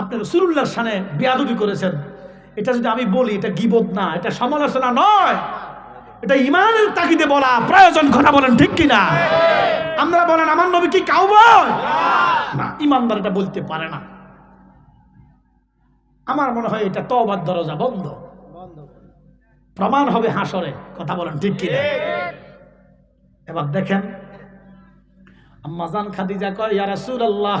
আপনি রসুল্লাহর সানে বেয়াদবি করেছেন। এটা যদি আমি বলি, এটা গিবোধ না, এটা সমালোচনা নয়। এটা ইমানের তাকিদে বলা প্রয়োজন, কথা বলেন ঠিক কিনা? আমরা বলেন, আমার নবী কি কাউবয়? না ইমানদার এটা বলতে পারে না। আমার মনে হয় এটা তওবার দরজা বন্ধ। প্রমাণ হবে হাসরে, কথা বলেন ঠিক কিনা? এবার দেখেন আম্মাজান খাদিজা কয়, ইয়া রাসূলুল্লাহ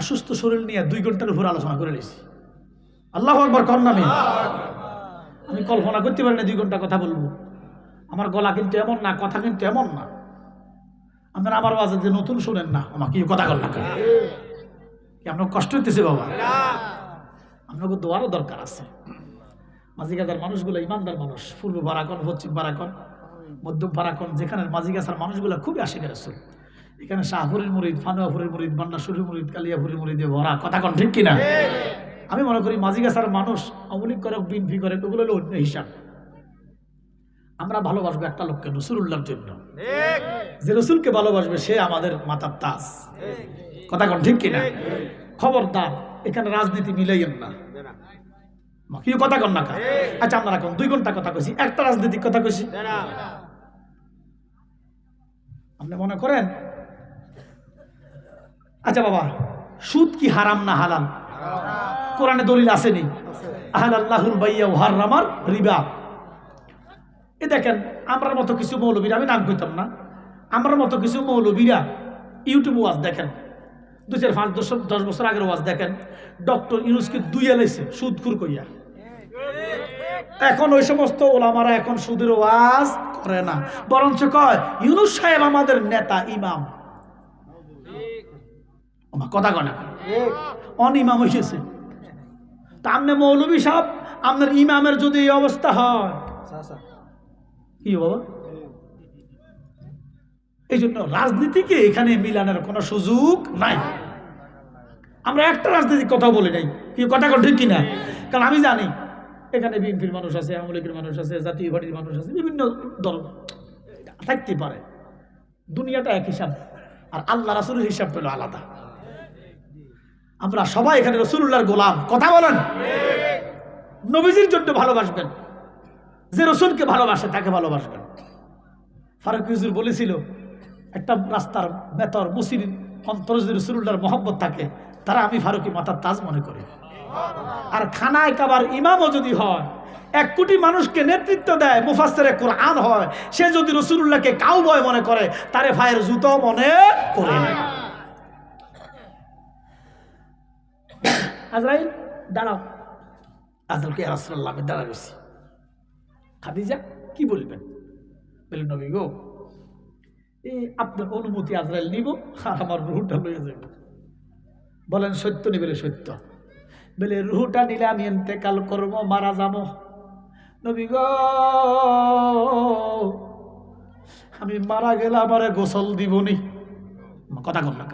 অসুস্থ শরীর নিয়ে দুই ঘণ্টার উপর আলোচনা করে নিয়েছি আল্লাহ একবার কর নামে আমি। কল্পনা করতে পারি না দুই ঘণ্টা কথা বলব। আমার গলা কিন্তু এমন না, কথা কিন্তু এমন না। আপনারা আমার বাজার যে নতুন শোনেন না, আমাকে কথা কর না। আপনার কষ্ট হইতেছে বাবা? আপনাকে দোয়ারও দরকার আছে। মাঝি গাজার মানুষগুলো ইমানদার মানুষ। পূর্ব বারাকন, পশ্চিম বারাকন, মধ্যম বারাকন যেখানে মাঝি গাছার মানুষগুলো খুবই আশিক রসুল। এখানে শাহপুরের মুরিদ ফানুয়াপুরের মুরিদ বান্নাসুরের মুরিদ কালিয়াপুরের মুরিদে ভরা কথা কন ঠিক কিনা? আমি মনে করি মাঝি গাছার মানুষ অমলিক করে বিনফি করে ওগুলো হলো অন্য হিসাব। আমরা ভালোবাসবো একটা লোককে রসুল্লাহর জন্য। যে রসুলকে ভালোবাসবে সে আমাদের মাতার তাস কথা কন ঠিক কিনা? খবরদার এখানে রাজনীতি মিলাইয়েন না। কি কথা কন না? আচ্ছা আমরা এখন দুই ঘণ্টা কথা কইছি একটা রাজনৈতিক কথা কইছি। আপনি মনে করেন আচ্ছা বাবা, সুদ কি হারাম না হালাল? কোরআনে দলিল আসেনি। আহাল আল্লাহুল বাইয়া হারামার রিবা। এ দেখেন, আমরার মতো কিছু মৌলবীরা, আমি নাম কইতাম না, আমরার মতো কিছু মৌলবীরা ইউটিউব ওয়াজ দেখেন। দু চার পাঁচ দশ দশ বছর আগের ওয়াজ দেখেন। ডক্টর ইউনুসকে দুই এলাইছে সুদখুর কইয়া। এখন ওই সমস্ত ওলামারা এখন সুদের ওয়াজ করে না। বরঞ্চ কয়, ইউনুস সাহেব আমাদের নেতা, ইমাম। কথা কয় না। অন ইমাম তা আপনি মৌলবী সাহেব আপনার ইমামের যদি এই অবস্থা হয়, কি বাবা? এই জন্য রাজনীতিকে এখানে মিলানোর কোনো সুযোগ নাই। আমরা একটা রাজনীতির কথা বলি নাই। কি কথা ঠিক কিনা? কারণ আমি জানি, এখানে বিএনপির মানুষ আছে, আওয়ামী লীগের মানুষ আছে, জাতীয় পার্টির মানুষ আছে, বিভিন্ন দল থাকতে পারে। দুনিয়াটা এক হিসাব, আর আল্লাহ রাসুলের হিসাব পেল আলাদা। আমরা সবাই এখানে রসুল্লাহর গোলাম। কথা বলেন। নবীজির জন্য ভালোবাসবেন। যে রসুলকে ভালোবাসে, তাকে ভালোবাসবেন। ফারুক হুজুর বলেছিল, একটা রাস্তার বেতর মুসির যদি রসুল্লাহর মহব্বত থাকে, তারা আমি ফারুকি মাতার তাজ মনে করি। আর খানায় কাবার ইমামও যদি হয়, এক কোটি মানুষকে নেতৃত্ব দেয় মুফাসের কোরআন হয়, সে যদি রসুল্লাহকে কাউ বয় মনে করে, তারে ভাইয়ের জুতো মনে করে না। আজরাইল দাঁড়াও। আজরালকে রাসুল্লাহ আমি দাঁড়া গেছি খাদিজা, কি বলবেন? বললেন, নবী গো, এই আপনার অনুমতি আজরাইল নিব, আর আমার রুহুটা লইয়া যাবে। বলেন, সত্য নি বলে সত্য। বলে, রুহুটা নিলে আমি এতেকাল করব, মারা যাব। নবী গো, আমি মারা গেলে আমারে গোসল দিবনি। কথা কর না?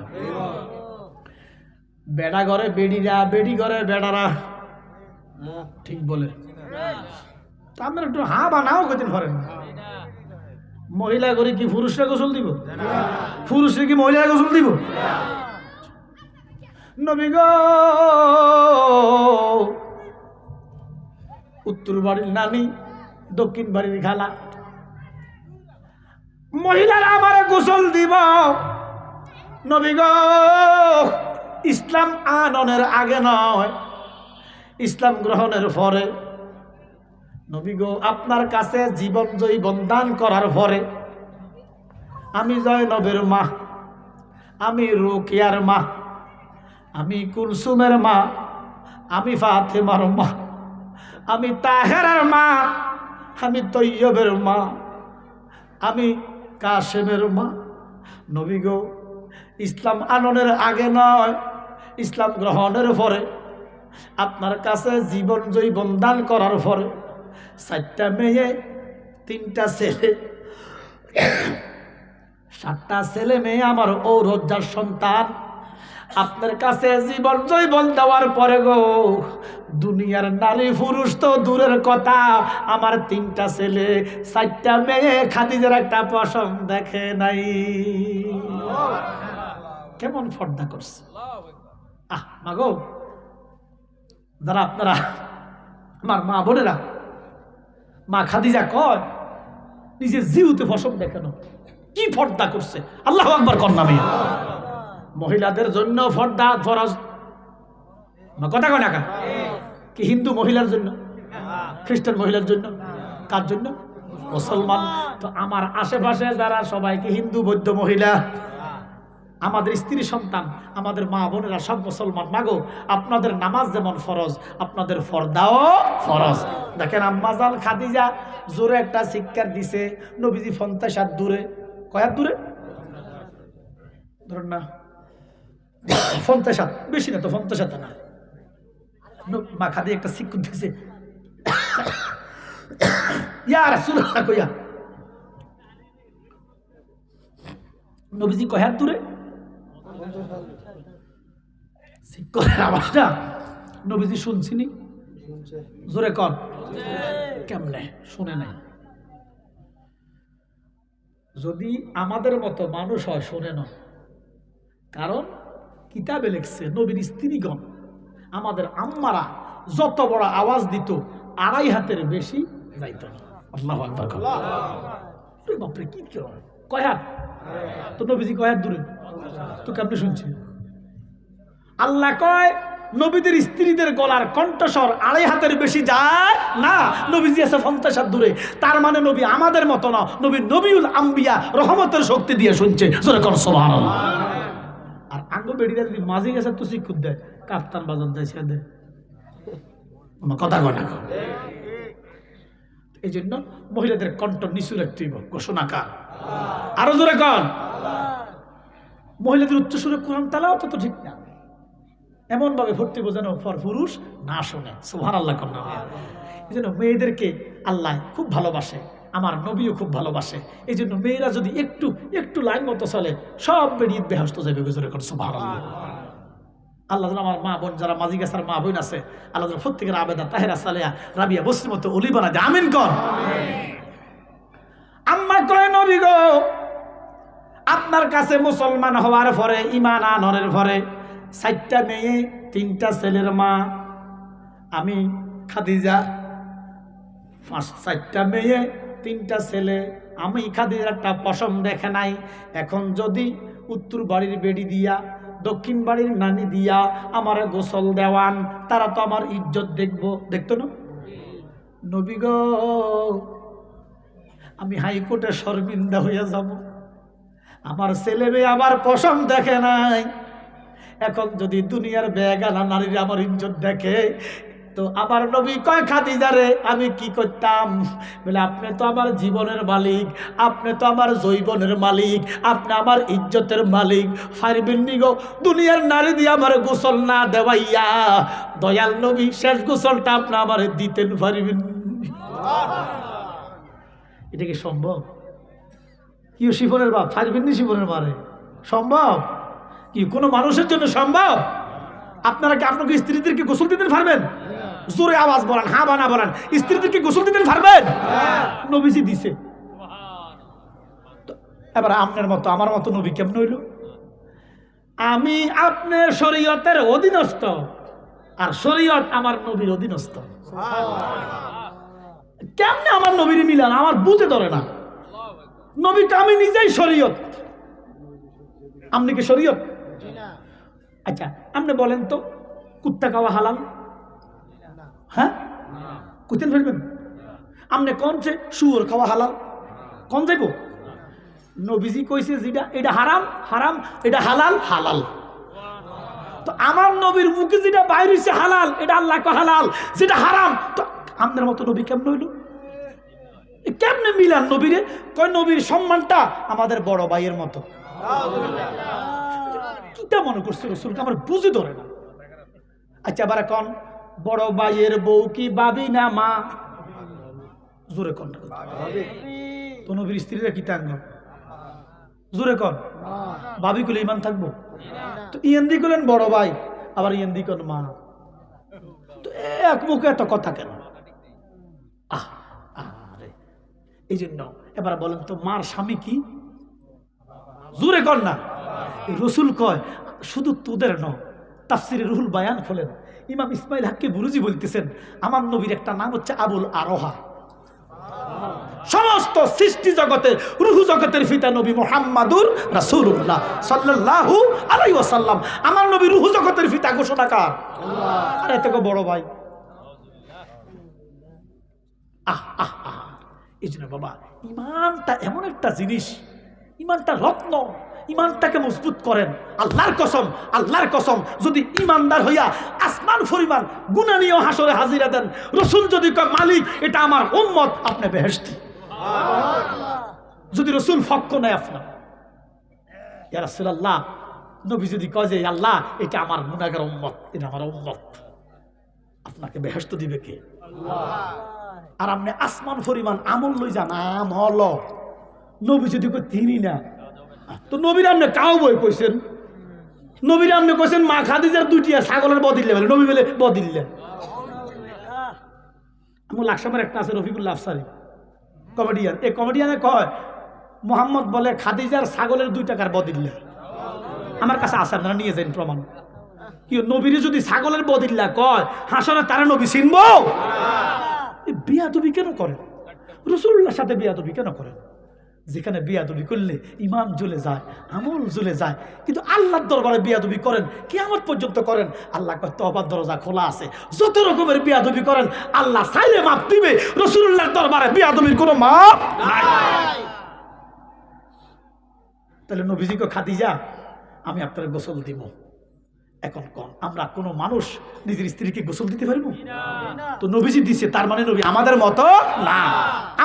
বেড়া ঘরে বেডিরা, বেডি ঘরে বেড়ারা। ঠিক বলে। আপনার একটু হা বানাও কদিন করেন মহিলা করে কি পুরুষরা গোসল দিব? পুরুষরা কি মহিলারা গোসল দিব? নবী গো। উত্তর বাড়ির নানি, দক্ষিণ বাড়ির খালা। মহিলারা আমার গোসল দিব। নবী গো। ইসলাম আননের আগে নয় ইসলাম গ্রহণের পরে। নবী গো, আপনার কাছে জীবন জৈবন দান করার পরে, আমি জয় নবের মা, আমি রোকিয়ার মা, আমি কুলসুমের মা, আমি ফাতেমার মা, আমি তাহেরার মা, আমি তৈয়বের মা, আমি কাশেমের মা। নবী গো ইসলাম আননের আগে নয়, ইসলাম গ্রহণের পরে, আপনার কাছে জীবন জৈবন দান করার পরে, চারটা মেয়ে, তিনটা ছেলে, সাতটা ছেলে মেয়ে আমার ঔরজ্জার সন্তান। আপনার কাছে জীবন জৈবন দেওয়ার পরে গো, দুনিয়ার নারী পুরুষ তো দূরের কথা, আমার তিনটা ছেলে, চারটা মেয়ে, খাদিজের একটা পশম দেখে নাই। কেমন ফর্দা করছে? আহ, মাগো, যারা আপনারা, আমার মা বোনেরা, মা খাদিজা কয়, নিজের জিউতে ফসল দেখানো। কি ফর্দা করছে? আল্লাহ আকবর কন্যা মেয়ে। মহিলাদের জন্য ফর্দা ফরজ। কথা কয় না? কি হিন্দু মহিলার জন্য? খ্রিস্টান মহিলার জন্য? কার জন্য? মুসলমান। তো আমার আশেপাশে যারা সবাইকে হিন্দু, বৌদ্ধ মহিলা আমাদের স্ত্রী সন্তান, আমাদের মা বোনেরা সব মুসলমান। মাগো, আপনাদের নামাজ যেমন ফরজ, আপনাদের ফর্দাও ফরজ। দেখেন আম্মাজান খাদিজা জোরে একটা শিক্ষার দিছে, নবীজি পঞ্চাশ দূরে। কয়াত দূরে? ধরুন না হাত, বেশি না তো পঞ্চাশ না। মা খাদি একটা শিক্ষক দিছে। ইয়া রাসূলুল্লাহ, কইয়া। নবীজি কয়াত দূরে? শিক্ষকের আওয়াজটা নবীজি শুনছিনি জোরে কর। কেমনে? শুনে নাই যদি আমাদের মতো মানুষ হয় শুনে না কারণ কিতাবে লিখছে নবীর স্ত্রীগণ আমাদের আম্মারা যত বড় আওয়াজ দিত আড়াই হাতের বেশি যাইত না। আল্লাহ বাপরে কি কেউ কয় তো নবীজি কয় হাত দূরে? তো কেমনে শুনছি আল্লাহ কয়, নবীদের স্ত্রীদের গলার কণ্ঠস্বর আড়াই হাতের বেশি যায় না। নবীজি আছে পঞ্চাশ হাত দূরে। তার মানে নবী আমাদের মতো না। নবী নবীউল আম্বিয়া রহমতের শক্তি দিয়ে শুনছে। আর আঙ্গ বেড়িটা যদি মাঝে গেছে তো শিক্ষুত দেয়। কাপ্তান বাজার দেয় সে দেয়। কোনো কথা কয় এই জন্য মহিলাদের কণ্ঠ নিচু রাখতে হইব ঘোষণা কার আরও জোরে কন। মহিলাদের উচ্চস্বরে কোরআন তালাও তো ঠিক না। এমন ভাবে ভর্তি বোঝানো ফর পুরুষ না শোনে। সোহান আল্লাহ কন্যা এই জন্য মেয়েদেরকে আল্লাহ খুব ভালোবাসে, আমার নবীও খুব ভালোবাসে। এই জন্য মেয়েরা যদি একটু একটু লাইন মতো চলে, সব বেরিয়ে বেহস্ত যাবে গুজরে কর সোহান আল্লাহ আমার মা বোন যারা মাঝি গেছার মা বোন আছে, আল্লাহ প্রত্যেকের আবেদা তাহেরা সালেয়া রাবিয়া বসির মতো অলি বানা দে আমিন কর। আম্মা কয় নবী গো আপনার কাছে মুসলমান হওয়ার পরে ইমান আনরের পরে চারটা মেয়ে তিনটা ছেলের মা আমি খাদিজা পাঁচ চারটা মেয়ে তিনটা ছেলে আমি খাদিজার একটা পশম দেখে নাই। এখন যদি উত্তর বাড়ির বেড়ি দিয়া দক্ষিণ বাড়ির নানি দিয়া আমার গোসল দেওয়ান তারা তো আমার ইজ্জত দেখব দেখতো না? নবী গো আমি হাইকোর্টে শর্মিন্দা হইয়া যাব। আমার ছেলে মেয়ে আমার পশম দেখে নাই। এখন যদি দুনিয়ার বেগানা নারীরা আমার ইজ্জত দেখে, তো আমার নবী কয় খাদিজারে আমি কি করতাম? বলে, আপনি তো আমার জীবনের মালিক, আপনি তো আমার জৈবনের মালিক, আপনি আমার ইজ্জতের মালিক। ফারবেন নি গো দুনিয়ার নারী দিয়ে আমার গোসল না দেওয়াইয়া, দয়াল নবী, শেষ গোসলটা আপনি আমার দিতেন পারবেন এটা কি সম্ভব? কি ও শিফনের বাপ? ফারবেন নি শিফনের মারে সম্ভব? কি কোনো মানুষের জন্য সম্ভব? আপনারা কি আপনাকে স্ত্রীদেরকে গোসল দিতে পারবেন? জোরে আওয়াজ বলেন, হা বানা বলেন, স্ত্রীদেরকে গোসল দিতে পারবেন? নবীজি দিছে। এবার আপনার মতো, আমার মতো নবী কেমন হইল? আমি আপনার শরীয়তের অধীনস্থ, আর শরীয়ত আমার নবীর অধীনস্থ। কেমনে আমার নবীর মিলান? আমার বুঝে ধরে না। নবীকে আমি নিজেই শরীয়ত। আপনি কি শরীয়ত? আচ্ছা আপনি বলেন তো, কুত্তা খাওয়া হালাল? হ্যাঁ? কুতেন ফেলবেন আপনি কোন যে শুয়োর খাওয়া হালাল? কোন যাইব নবীজি কইছে যেটা, এটা হারাম হারাম, এটা হালাল হালাল। তো আমার নবীর মুখে যেটা বাইর হালাল, এটা আল্লাহ হালাল। যেটা হারাম, তো আপনার মতো নবী কেমন হইল? কেমনে মিলান নবীরে? কয় নবীর সম্মানটা আমাদের বড় ভাইয়ের মতো। কিটা মনে করছে রসুলকে আমার বুঝে ধরে না। আচ্ছা আবার এখন, বড় ভাইয়ের বউ কি বাবি না মা? জোরে কন। তো নবীর স্ত্রীরা কি জোরে কন। ভাবি কুলে ইমান থাকব? তো ইয়েন্দি করলেন বড় ভাই। আবার ইয়েন্দি কন, মা। তো এক মুখে এত কথা কেন? আহ, আরে এই জন্য এবার বলেন তো, মার স্বামী কি? জোরে কর না। রসুল কয়, শুধু তোদের ন তাফসিরে রুহুল বায়ান খোলেন। ইমাম ইসমাইল হাক্কে বুরুজি বলতেছেন, আমার নবীর একটা নাম হচ্ছে আবুল আরোহা। সমস্ত সৃষ্টি জগতের রুহু জগতের ফিতা নবী মোহাম্মাদুর রাসূলুল্লাহ সাল্লাল্লাহু আলাইহি ওয়াসাল্লাম। আমার নবী রুহু জগতের ফিতা ঘোষণাকার আরে থেকে বড় ভাই। আহ আহ আহ এই বাবা, ইমানটা এমন একটা জিনিস, ইমানটা রত্ন, ইমানটাকে মজবুত করেন। আল্লাহর কসম আল্লাহর কসম, যদি ইমানদার হইয়া আসমান পরিমাণ গুণা নিয়েও হাসরে হাজিরা দেন, রসুল যদি কয়, মালিক, এটা আমার উম্মত, আপনি বেহেস্তি যদি রসুল ফক্ক নেয় আপনার। ইয়া রাসূলুল্লাহ, নবী যদি কয় যে, আল্লাহ, এটা আমার গুণাগার উম্মত, এটা আমার উম্মত। আপনাকে বেহেস্ত দিবে কে? আর আপনি আসমান পরিমাণ আমল লই যান আমল নবী যদি কই তিনি না। তো নবীর আপনি কাউ বই কইছেন? নবীর আপনি কইছেন, মা খাদিজার দুইটিয়া ছাগলের বদিল্লে বলে। নবী বলে বদিল্লে আমার লাকসামের একটা আছে, রফিকুল্লাহ আফসারি। কমেডিয়ান। এই কমেডিয়ানে কয়, মোহাম্মদ বলে, খাদিজার ছাগলের দুই টাকার বদিল্লা আমার কাছে আছে, আপনারা নিয়ে যান প্রমাণ। কি, নবীরে যদি ছাগলের বদিল্লা কয়, হাসনে তারা নবী চিনবো? বিয়াদবি কেন করেন? রসুল্লাহর সাথে বিয়াদবি কেন করেন? যেখানে বিয়াদবি করলে ইমান জ্বলে যায়, আমল জ্বলে যায়, কিন্তু আল্লাহর দরবারে বিয়াদবি করেন কেমন পর্যন্ত করেন, আল্লাহ তবার দরজা খোলা আছে। যত রকমের বিয়াদবি করেন, আল্লাহ চাইলে মাপ দিবে রসুল্লাহর দরবারে বিয়াদবির কোনো মাপ তাহলে নবীজিকে খাদিজা, আমি আপনার গোসল দিব। এখন কম আমরা কোনো মানুষ নিজের স্ত্রীকে গোসল দিতে পারব? তো নবীজি দিছে তার মানে নবী আমাদের মতো না।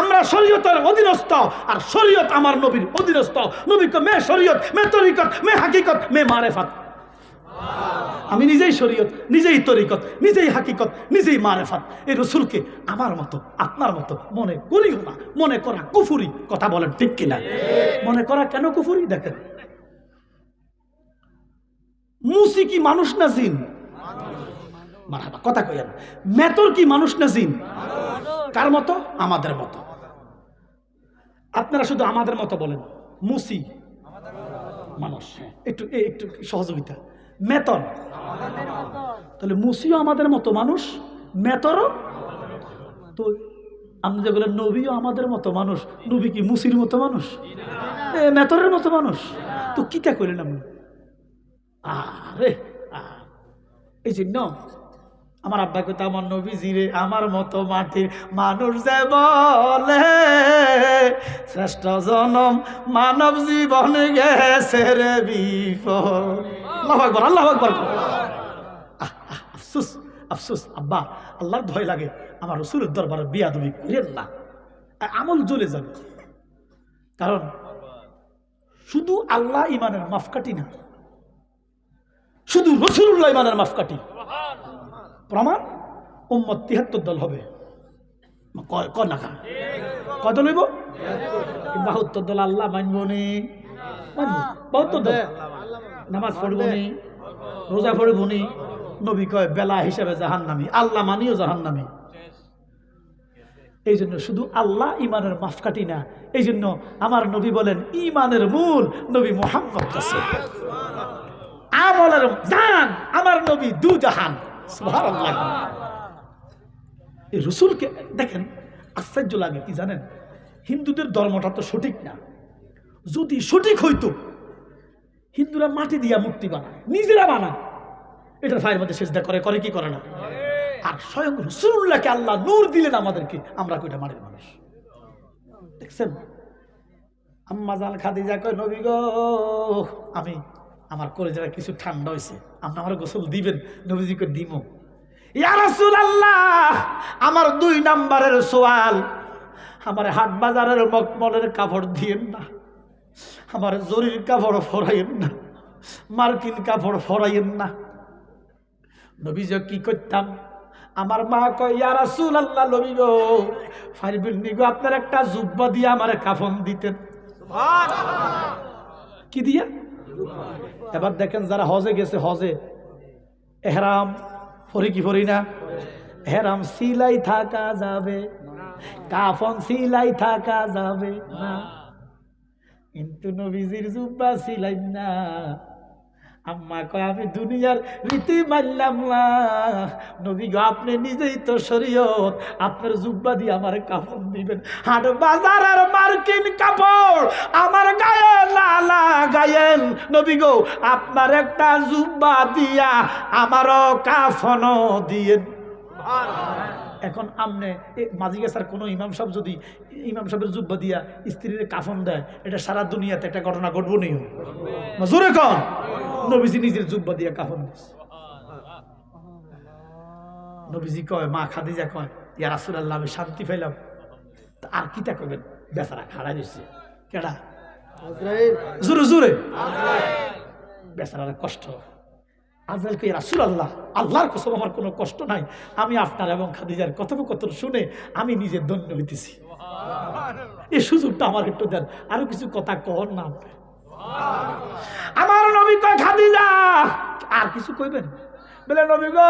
আমরা শরীয়তের অধীনস্থ আর শরীয়ত আমার নবীর অধীনস্থ। নবীকে মে শরীয়ত মে তরিকত মে হাকিকত মে মারেফাত। আমি নিজেই শরীয়ত নিজেই তরিকত নিজেই হাকিকত নিজেই মারেফাত। এই রসুলকে আমার মতো আপনার মতো মনে করিও না। মনে করা কুফুরি কথা বলেন ঠিক কিনা? মনে করা কেন কুফুরি? দেখেন। মুসি কি মানুষ না জিন? মারহাবা, কথা কইয়া মেতর কি মানুষ না জিন? কার মতো? আমাদের মতো। আপনারা শুধু আমাদের মতো বলেন। মুসি মানুষ হ্যাঁ, একটু একটু সহযোগিতা। মেতর। তাহলে মুসিও আমাদের মতো মানুষ মেতরও? তো আপনি যে বলেন নবীও আমাদের মতো মানুষ নবী কি মুসির মতো মানুষ? মেতরের মতো মানুষ। তো কিটা করলেন আপনি? আরে এই জন্য আমার আব্বা কথা আমার নবী আমার মতো মাটির মানুষ যে বলে, শ্রেষ্ঠ জনম মানব জীবন গেছে রে বিফল আল্লাহ আকবর আল্লাহ আকবর। আফসুস আফসুস, আব্বা, আল্লাহর ভয় লাগে। আমার রসুলের দরবারে বিয়া তুমি করেন না আমল জ্বলে যাবে। কারণ শুধু আল্লাহ ইমানের মাফকাটি না শুধু রসুল্লাহ ইমানের মাফকাটি প্রমাণ? উম্মত তিহাত্তর দল হবে। ক না কত লইব বাহাত্তর দল, আল্লাহ মানব নি। দল। নামাজ পড়ব নি। রোজা পড়ব নবী কয়, বেলা হিসাবে জাহান্নামি। আল্লাহ মানিও জাহান্নামি। এই জন্য শুধু আল্লাহ ইমানের মাফকাটি না, এই জন্য আমার নবী বলেন ইমানের মূল নবী মোহাম্মদ রাসূল। আমলের জান আমার নবী দু জাহান। এই রসুলকে দেখেন আশ্চর্য লাগে কি জানেন? হিন্দুদের ধর্মটা তো সঠিক না। যদি সঠিক হইতো হিন্দুরা মাটি দিয়া মূর্তি বানায় নিজেরা বানায়। এটার ফায়ের মধ্যে সেজদা করে করে কি করে না? আর স্বয়ং রসুল্লাহকে আল্লাহ নূর দিলেন আমাদেরকে আমরা কইটা মাটির মানুষ। দেখছেন? আম্মা জান খাদিজা কয় নবী গো আমি আমার কলেজেরা কিছু ঠান্ডা হয়েছে আপনি আমার গোসল দিবেন নবীজিকে দিব ইয়া রাসূলুল্লাহ আমার দুই নাম্বারের সোয়াল আমার হাট বাজারের মকমলের কাপড় দিয়েন না আমার জরির কাপড় ফরাইয়েন না মার্কিন কাপড় ফরাইয়েন না। নবীজ কি করতাম? আমার মা কয় ইয়া রাসূল আল্লাহ নবী গো ফারিবিন নিগো আপনার একটা জুব্বা দিয়ে আমার কাফন দিতেন। কি দিয়া? এবার দেখেন যারা হজে গেছে, হজে। এহরাম, ফরি কি ফরি না? এহরাম সিলাই থাকা যাবে কাফন সিলাই থাকা যাবে না। কিন্তু নবীজির জুব্বা সিলাই না। আম্মা কয়, আমি দুনিয়ার রীতি মানলাম না। নবী গো, আপনি নিজেই তো শরীয়ত। আপনার জুব্বা দিয়ে আমার কাপড় দিবেন। হাট বাজারের মার্কিন কাপড়, আমার গায়ে না লাগায়েন নবী গো, আপনার একটা জুব্বা দিয়া আমারও কাফনও দিয়েন। এখন আমনে মাঝি গেছার কোনো ইমাম সাহেব যদি ইমাম সাহেবের জুব্বা দিয়া স্ত্রীর কাফন দেয় এটা সারা দুনিয়াতে একটা ঘটনা ঘটবো নি জোরে কন। নবীজি নিজের জুব্বা দিয়া কাফন দিছে। নবীজি কয় মা খাদিজা কয় ইয়া রাসূলুল্লাহ আমি শান্তি পাইলাম। তা আর কিতা করবেন বেচারা খাড়াই দিচ্ছে কেডা? জোরে জোরে। বেচারার কষ্ট। আজরাইলকে রাসুল আল্লাহ আল্লাহর কসম আমার কোনো কষ্ট নাই। আমি আপনার এবং খাদিজার কথোপকথন শুনে আমি নিজে ধন্য হইতেছি। এই সুযোগটা আমার একটু দেন। আরও কিছু কথা কর না আমার নবী কয় খাদিজা! আর কিছু কইবেন? বলে নবী গো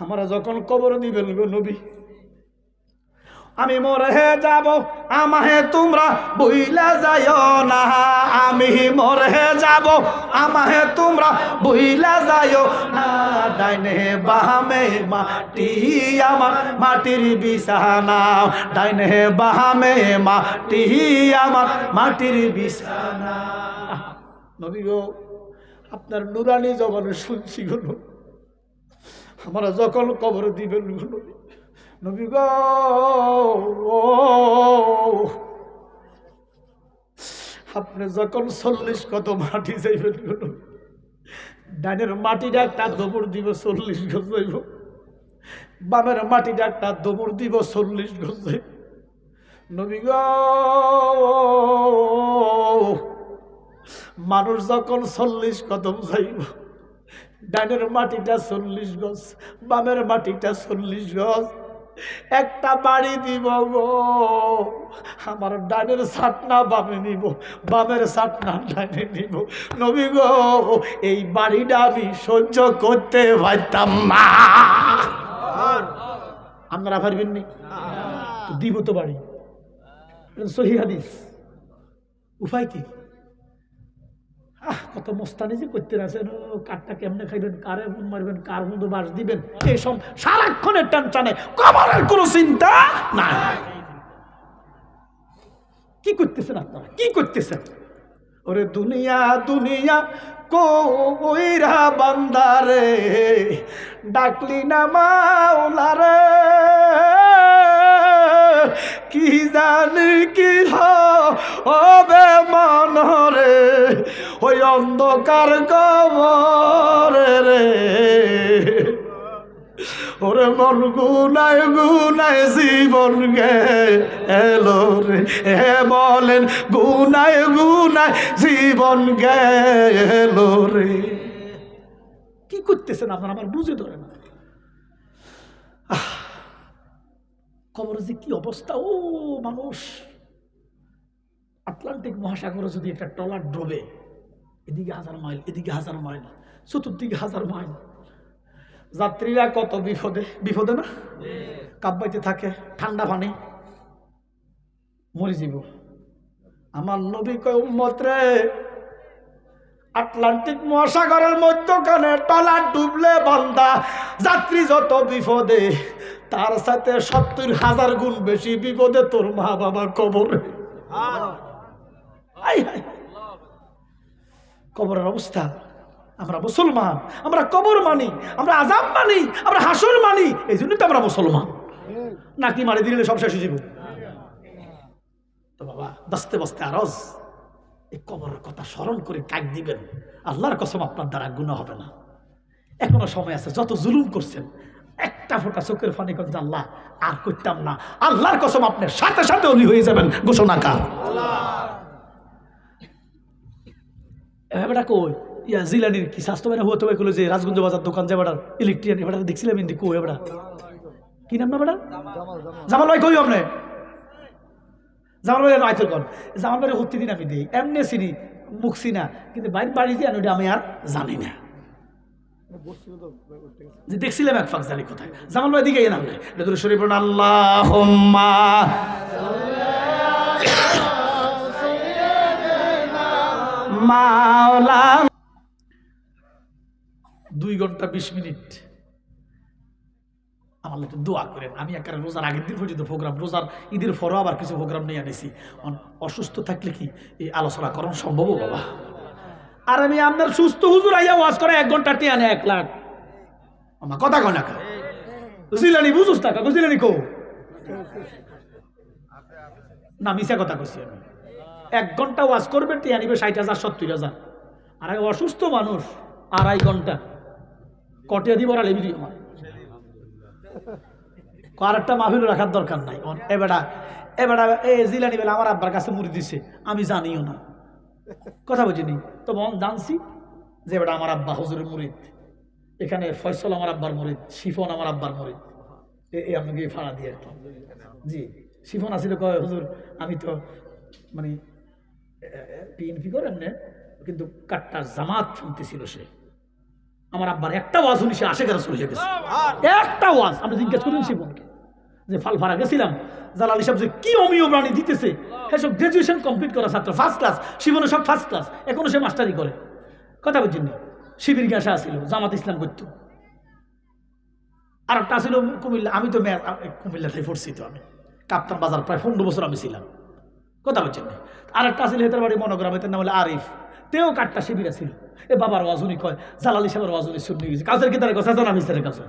আমরা যখন কবর দিবেন গো নবী আমি মরে যাব, আমাহে তোমরা বইলা যাইও না। আমি মরে যাব, আমাহে তোমরা বইলা যাইও না। ডাইনে বাহামে মাটি, আমার মাটির বিছানা। ডাইনে বাহামে মাটি, আমার মাটির বিছানা। নবী গো, আপনার নুরানি জবানে শুনছি গো নবী। আমরা যখন কবর দিবেন গো নবী গো আপনি যখন চল্লিশ কত মাটি যাইবেন। ডানের মাটিটা একটা দমর দিব চল্লিশ গজ যাইব বামের মাটিটা একটা দমর দিব চল্লিশ গজ যাইব নবী মানুষ যখন চল্লিশ কদম যাইব ডানের মাটিটা চল্লিশ গজ, বামের মাটিটা চল্লিশ গজ। একটা বাড়ি দিব গো। আমার ডানের ছাটনা বামে নিব বামের ছাটনা ডানে নিব। নবী গো এই বাড়িটা আমি সহ্য করতে পারতাম না। আপনারা পারবেন নি? দিব তো বাড়ি। সহি হাদিস। উপায় কি? আহ, কত মোস্তানি যে করতে আছেন ও কাঠটা কেমনে খাইবেন কারে মারবেন কার মধ্যে বাস দিবেন? এইসব সারাক্ষণের টেনশনে কবরের কোনো চিন্তা নাই। কি করতেছেন আপনারা? কি করতেছেন? ওরে দুনিয়া দুনিয়া কইরা বান্দারে ডাকলি না মাওলারে কি জানি কি হবে মনরে? ওই অন্ধকার কবরে রে। ওরে মন গুনায় গুনায় জীবন গে এলো রে। হে বলেন, গুনায় গুনায় জীবন গেল রে। কি করতেছেন আপনার? আমার বুঝে ধরে না আহ, কবরে যে কি অবস্থা? ও মানুষ। আটলান্টিক মহাসাগরে যদি একটা ট্রলার ডোবে, এদিকে হাজার মাইল, এদিকে হাজার মাইল, চতুর্দিকে হাজার মাইল। যাত্রীরা কত বিপদে? বিপদে না? কাব্বাইতে থাকে, ঠান্ডা পানি। মরে যাব আমার নবী কয়, উম্মত রে আটলান্টিক মহাসাগরের মধ্যখানে টলার ডুবলে বান্দা, যাত্রী যত বিপদে, তার সাথে সত্তর হাজার গুণ বেশি বিপদে তোর মা বাবা কবরে। কবরের অবস্থা, আমরা মুসলমান, আমরা কবর মানি, আমরা আজাব মানি, আমরা হাসর মানি, এই জন্যই তো আমরা মুসলমান। নাকি মারি দিলে সব শেষ যাব? তো বাবা বসতে বসতে আরজ। এই কবরের কথা স্মরণ করে কাক দিবেন। আল্লাহর কসম আপনার দ্বারা গুণ হবে না। এখনও সময় আছে, যত জুলুম করছেন, একটা ফোঁটা চোখের ফানি করতে আল্লাহ আর করতাম না। আল্লাহর কসম আপনার সাথে সাথে অলি হয়ে যাবেন, ঘোষণা কার। কই? ইয়া জিলানির কি যে রাজগঞ্জ বাজার দোকান যে দেখছিলাম ইন্দি কো এবার কি নাম না বেড়া কই আপনি? জামাল ভাই আইতর কন জামাল ভাই হত্যি দিন আমি দিই। এমনি চিনি, মুখ চিনা, কিন্তু বাইরে বাড়ি দিয়ে ওটা আমি আর জানি না। দেখছিলাম এক ফাঁক জানি কোথায়। জামাল ভাই দিকে নাম নেই এটা শরীফ আল্লাহ মাওলা দুই ঘণ্টা বিশ মিনিট। আমার লোক দোয়া করেন। আমি একেবারে রোজার আগের দিন পর্যন্ত প্রোগ্রাম রোজার ঈদের পরও আবার কিছু প্রোগ্রাম নিয়ে আনেছি। অসুস্থ থাকলে কি এই আলোচনা করানো সম্ভব বাবা? আর আমি আপনার সুস্থ হুজুর আইয়া ওয়াজ করে এক ঘণ্টা টিয়া আনে এক লাখ আমার কথা কয় না বুঝিলানি বুঝুস টাকা বুঝিলানি কো না মিশা কথা কইছি আমি। এক ঘণ্টা ওয়াজ করবে টিয়া নিবে ষাট হাজার, সত্তর হাজার। আর অসুস্থ মানুষ আড়াই ঘণ্টা কটিয়া দিব আর লেবি দিও আমার আরেকটা মাহফিল রাখার দরকার নাই। অন- এবেটা এবেটা এ জিলানি বেলা আমার আব্বার কাছে মুড়ি দিছে। আমি জানিও না। কথা বুঝিনি? তো জানছি যে এবেটা আমার আব্বা হজুরের মুরিদ এখানে ফয়সল আমার আব্বার মুরিদ শিফন আমার আব্বার মুরিদ এ- এই আপনাকে ফাড়া দিয়ে আর কি জি শিফন আসিল কয় হুজুর আমি তো মানে পিএনপি করেন না কিন্তু কাট্টার জামাত শুনতেছিল সে। আমার আব্বার একটা ওয়াজ উনি সে আশে গেছে হয়ে গেছে। একটা ওয়াজ আপনি জিজ্ঞেস করুন শিবনকে যে ফালফারা গেছিলাম জালাল হিসাব যে কি অমীয় প্রাণী দিতেছে। হ্যাঁ সব গ্রাজুয়েশন কমপ্লিট করা ছাত্র ফার্স্ট ক্লাস শিবনে সব ফার্স্ট ক্লাস এখনও সে মাস্টারি করে। কথা বুঝছেন না? শিবির গ্যাসা আসিল জামাত ইসলাম করতো। আর একটা ছিল কুমিল্লা আমি তো কুমিল্লাতেই পড়ছি তো আমি। কাপ্তান বাজার প্রায় পনেরো বছর আমি ছিলাম। কথা বলছেন না? আর একটা ছিল হেতার বাড়ি মনোগ্রাম এটার নাম হলো আরিফ। তেও কাঠটা শিবির ছিল। এ বাবার ওয়াজুনি কয় জালালি সাহেবের ওয়াজুনি শুনে গেছে কাজের কি তার কথা জানা মিস্তারের কাছে।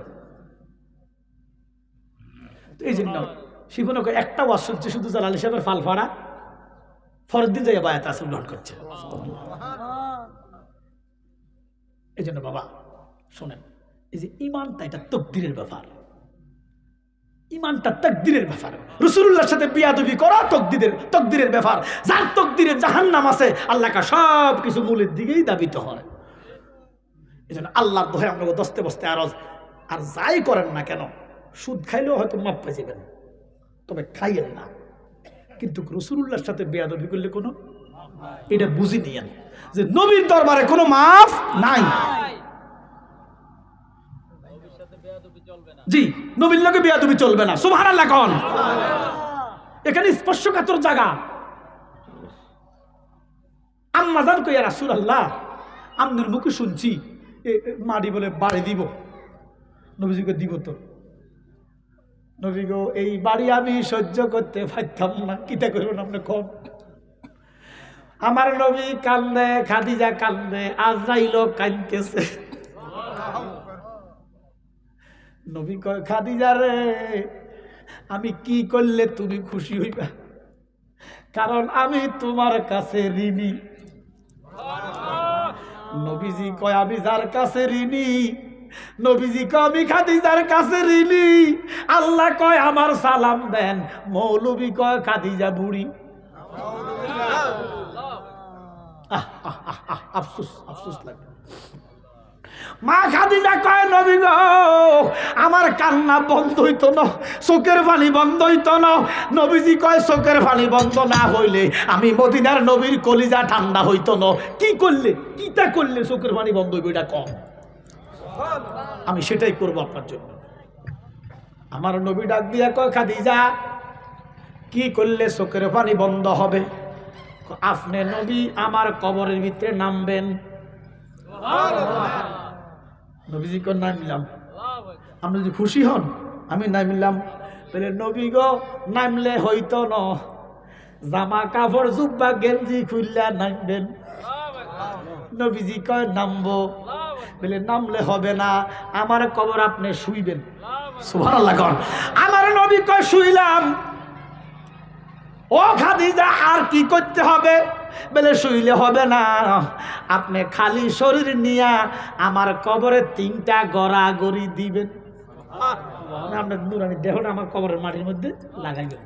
এই জন্য শিবনে কয় একটা ওয়াজ শুনছে শুধু জালালি সাহেবের ফাল ফাড়া ফরের দিন বায়াত আসল গ্রহণ করছে। এই জন্য বাবা, শোনেন, এই যে ইমানটা এটা তকদিরের ব্যাপার। ইমানটা তকদিরের ব্যাপার। রসুল্লাহর সাথে বিয়াদবি করা তকদিরের তকদিরের ব্যাপার। যার তকদিরে জাহান নাম আছে আল্লাহকে সব কিছু মূলের দিকেই দাবিত হয়। এই জন্য আল্লাহর দোহে আমরা দস্তে বস্তে আরজ আর যাই করেন না কেন সুদ খাইলেও হয়তো মাপ পেয়ে যাবেন। তবে খাইয়েন না। কিন্তু রসুল্লাহর সাথে বেয়াদবি করলে কোনো? এটা বুঝি নিয়েন যে নবীর দরবারে কোনো মাফ নাই। জি, নবীর লোকে বিয়াদবি চলবে না। সুভান আল্লাহ এখানে স্পর্শকাতর জায়গা। আম্মা জান কইয়া রাসুল আল্লাহ আমনের মুখে শুনছি মাটি বলে বাড়ি দিব। নবীজিকে দিব তো। নবী গো, এই বাড়ি আমি সহ্য করতে পারতাম না। কিতা করবেন আপনি কম? আমার নবী কান্দে, খাদিজা কান্দে আজরাইল কান্দতেছে নবী কয়, খাদিজা রে, আমি কি করলে তুমি খুশি হইবা? কারণ আমি তোমার কাছে ঋণী। নবীজি কয়, আমি যার কাছে ঋণী নবীজি কয়, আমি খাদিজার কাছে ঋণী আল্লাহ কয়, আমার সালাম দেন। মৌলবী কয়, খাদিজা বুড়ি। মা খাদিজা কয়, নবী গো, আমার কান্না বন্ধ হইতো না, চোখের পানি বন্ধ হইতো না। নবীজি কয়, চোখের পানি বন্ধ না হইলে আমি মদিনার নবীর কলিজা ঠান্ডা হইতো না। কি করলে? কিটা করলে চোখের পানি বন্ধ হইবে এটা কম? আমি সেটাই করব আপনার জন্য। আমার নবী ডাক দিয়া কয়, খাদিজা, কি করলে চোখের পানি বন্ধ হবে? আপনি নবী আমার কবরের ভিতরে নামবেন। নবীজি নামলাম আপনি যদি খুশি হন, আমি নামলাম তাহলে নবী গো, নামলে হইতো ন। জামা কাপড়, জুব্বা, গেঞ্জি খুললা নামবেন। নবীজি কয়, নামবো। বলে নামলে হবে না। আমার কবর আপনি শুইবেন। আমার নবী কয় শুইলাম। ও খাদিজা আর কি করতে হবে? বলে শুইলে হবে না। আপনি খালি শরীর নিয়া আমার কবরে তিনটা গড়া গড়ি দিবেন আপনার নুরানি দেহটা আমার কবরের মাটির মধ্যে লাগাইবেন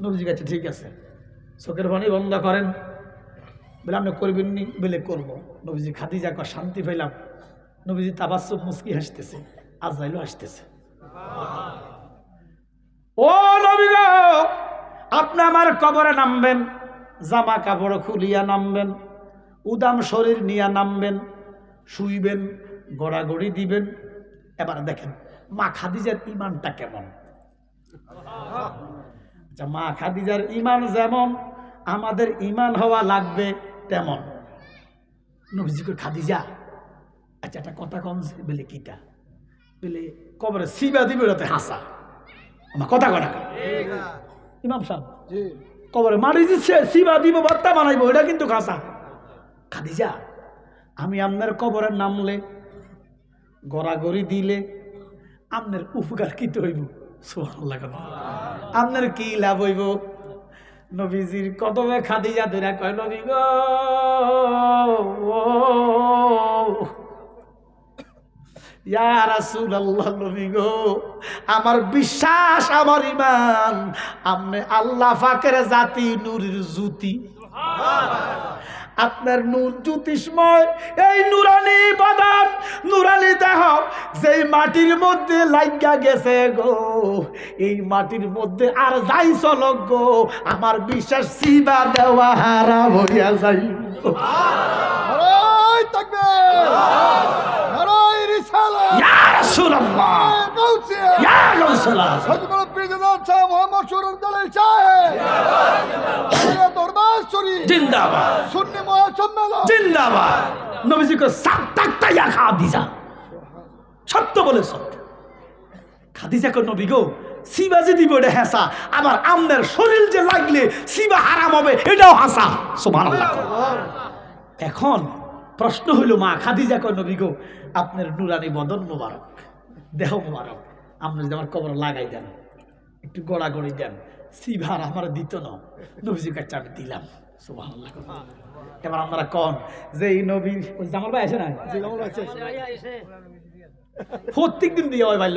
নুরজি কাছে ঠিক আছে। চোখের পানি বন্ধ করেন। বলে আপনি করবেন নি বলে করব। নবীজি খাদিজা শান্তি পাইলাম। নবীজি তাবাসুম মুস্কি হাসতেছে, আজরাইলও হাসতেছে। ও নবী আপনি আমার কবরে নামবেন, জামা কাপড় খুলিয়া নামবেন, উদাম শরীর নিয়ে নামবেন, শুইবেন, গড়াগড়ি দিবেন। এবার দেখেন, মা খাদিজার ইমানটা কেমন? আচ্ছা মা খাদিজার ইমান যেমন, আমাদের ইমান হওয়া লাগবে তেমন। নবীজিকে খাদিজা আচ্ছা একটা কথা যে, বলে কিটা? বলে কবরে সিবা দিবে ওটাতে হাসা। আমার কথা কটা ইমাম সাহেব কবরে মারি দিচ্ছে সিবা দিব বার্তা বানাইবো এটা কিন্তু খাসা খাদিজা আমি আপনার কবরে নামলে গড়াগড়ি দিলে আপনার উপকার কি হইব? কেন? আপনার কি লাভ হইব? নবীজির কদমে খাদিজা ধরে কয় নবী গো আমার বিশ্বাস আমার ইমান আপনি আল্লাহ ফাকের জাতি নূরের জ্যোতি। আপনার নূর জ্যোতিষময় এই নুরানি বাদাম নুরানি দেহ যেই মাটির মধ্যে লাইগা গেছে গো এই মাটির মধ্যে আর যাই চলক গো আমার বিশ্বাস সিবা দেওয়া হারা হইয়া যাই রাসূলুল্লাহ হযরত প্রেসিডেন্ট শাহ মোহাম্মদ শরীফ দলের সাহেব। দরবার শরীফ। জিন্দাবাদ। সুন্নি মহাসম্মেলন। জিন্দাবাদ। নবীজি কো সাত তাকতা খাদিজা। সত্য বলেছ খাদিজা কো নবী গো সিবা যে দিব এটা হাসা। আবার শরীর যে লাগলে সিবা হারাম হবে এটাও হাসা। সুবহানাল্লাহ। এখন প্রশ্ন হইল মা খাদিজা কয় নবী গো আপনার নুরানি বদন মোবারক দেহ মোবারক। আপনি যদি আমার কবর লাগাই দেন একটু গড়াগড়ি দেন সিভার আমার দিত না। নবীজি কাছে আমি দিলাম। এবার আমরা কন যে এই নবী জামাল ভাই আছে না প্রত্যেকদিন প্রত্যেক দিন দিয়ে হয় ভাই